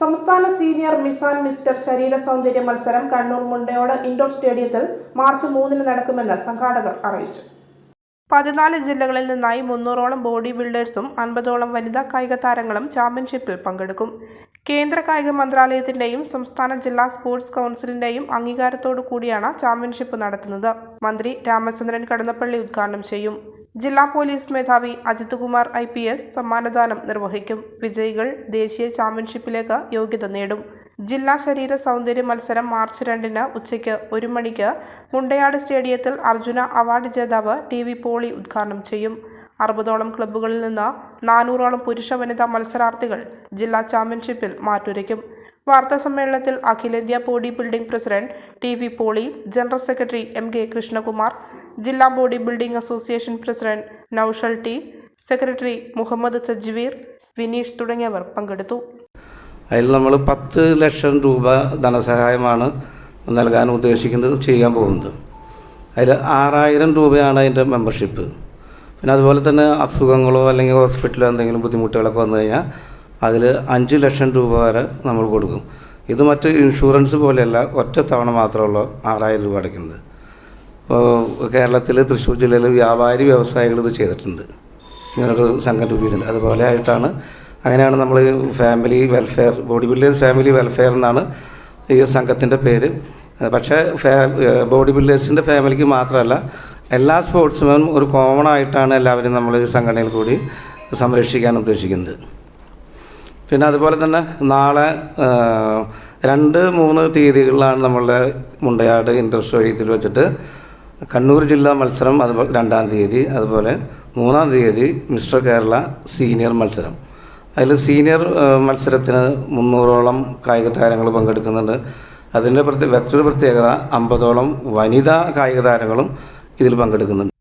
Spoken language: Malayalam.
സംസ്ഥാന സീനിയർ മിസ് ആൻഡ് മിസ്റ്റർ ശരീര സൗന്ദര്യ മത്സരം കണ്ണൂർ മുണ്ടയോട് ഇൻഡോർ സ്റ്റേഡിയത്തിൽ മാർച്ച് മൂന്നിന് നടക്കുമെന്ന് സംഘാടകർ അറിയിച്ചു. പതിനാല് ജില്ലകളിൽ നിന്നായി മുന്നൂറോളം ബോഡി ബിൽഡേഴ്സും അൻപതോളം വനിതാ കായിക താരങ്ങളും ചാമ്പ്യൻഷിപ്പിൽ പങ്കെടുക്കും. കേന്ദ്ര കായിക മന്ത്രാലയത്തിന്റെയും സംസ്ഥാന ജില്ലാ സ്പോർട്സ് കൗൺസിലിന്റെയും അംഗീകാരത്തോടു കൂടിയാണ് ചാമ്പ്യൻഷിപ്പ് നടത്തുന്നത്. മന്ത്രി രാമചന്ദ്രൻ കടന്നപ്പള്ളി ഉദ്ഘാടനം ചെയ്യും. ജില്ലാ പോലീസ് മേധാവി Ajith Kumar I P S സമ്മാനദാനം നിർവഹിക്കും. വിജയികൾ ദേശീയ ചാമ്പ്യൻഷിപ്പിലേക്ക് യോഗ്യത നേടും. ജില്ലാ ശരീര സൗന്ദര്യ മത്സരം മാർച്ച് രണ്ടിന് ഉച്ചയ്ക്ക് ഒരു മണിക്ക് മുണ്ടയാട് സ്റ്റേഡിയത്തിൽ അർജുന അവാർഡ് ജേതാവ് ടി വി പോളി ഉദ്ഘാടനം ചെയ്യും. അറുപതോളം ക്ലബ്ബുകളിൽ നിന്ന് നാനൂറോളം പുരുഷ വനിതാ മത്സരാർത്ഥികൾ ജില്ലാ ചാമ്പ്യൻഷിപ്പിൽ മാറ്റുരയ്ക്കും. വാർത്താ സമ്മേളനത്തിൽ അഖിലേന്ത്യാ body building president T V Poly general secretary M K Krishnakumar ജില്ലാ body building association president Naushal T secretary Muhammad Tajveer Vineesh തുടങ്ങിയവർ പങ്കെടുത്തു. അതിൽ നമ്മൾ പത്ത് ലക്ഷം രൂപ ധനസഹായമാണ് നൽകാൻ ഉദ്ദേശിക്കുന്നത് ചെയ്യാൻ പോകുന്നത്. അതിൽ ആറായിരം രൂപയാണ് അതിന്റെ മെമ്പർഷിപ്പ്. പിന്നെ അതുപോലെ തന്നെ അസുഖങ്ങളോ അല്ലെങ്കിൽ ഹോസ്പിറ്റലോ എന്തെങ്കിലും ബുദ്ധിമുട്ടുകളൊക്കെ വന്നു കഴിഞ്ഞാൽ അതിൽ അഞ്ച് ലക്ഷം രൂപ വരെ നമ്മൾ കൊടുക്കും. ഇത് മറ്റ് ഇൻഷുറൻസ് പോലെയല്ല ഒറ്റ തവണ മാത്രമുള്ള ആറായിരം രൂപ അടയ്ക്കുന്നത്. കേരളത്തിൽ തൃശ്ശൂർ ജില്ലയിലെ വ്യാപാരി വ്യവസായികൾ ഇത് ചെയ്തിട്ടുണ്ട്. ഇങ്ങനൊരു സംഘം രൂപീകരിച്ചിട്ടുണ്ട് അതുപോലെ ആയിട്ടാണ് അങ്ങനെയാണ് നമ്മൾ family welfare body builders family welfare എന്നാണ് ഈ സംഘത്തിന്റെ പേര്. പക്ഷേ ഫാ ബോഡി ബിൽഡേഴ്സിന്റെ ഫാമിലിക്ക് മാത്രമല്ല എല്ലാ സ്പോർട്സ്മാനും ഒരു കോമൺ ആയിട്ടാണ് എല്ലാവരും നമ്മൾ ഈ സംഘടനയിൽ കൂടി സംരക്ഷിക്കാൻ ഉദ്ദേശിക്കുന്നത്. പിന്നെ അതുപോലെ തന്നെ നാളെ രണ്ട് മൂന്ന് തീയതികളിലാണ് നമ്മളുടെ മുണ്ടയാട് ഇൻഡസ്ട്രിയൽ സ്റ്റേഡിയത്തിൽ വെച്ചിട്ട് കണ്ണൂർ ജില്ലാ മത്സരം അതുപോലെ രണ്ടാം തീയതി അതുപോലെ മൂന്നാം തീയതി മിസ്റ്റർ കേരള സീനിയർ മത്സരം. അതിൽ സീനിയർ മത്സരത്തിന് മുന്നൂറോളം കായിക താരങ്ങൾ പങ്കെടുക്കുന്നുണ്ട്. അതിന്റെ പ്രത്യേക മറ്റൊരു പ്രത്യേകത അമ്പതോളം വനിതാ കായിക താരങ്ങളും ഇതിൽ പങ്കെടുക്കുന്നുണ്ട്.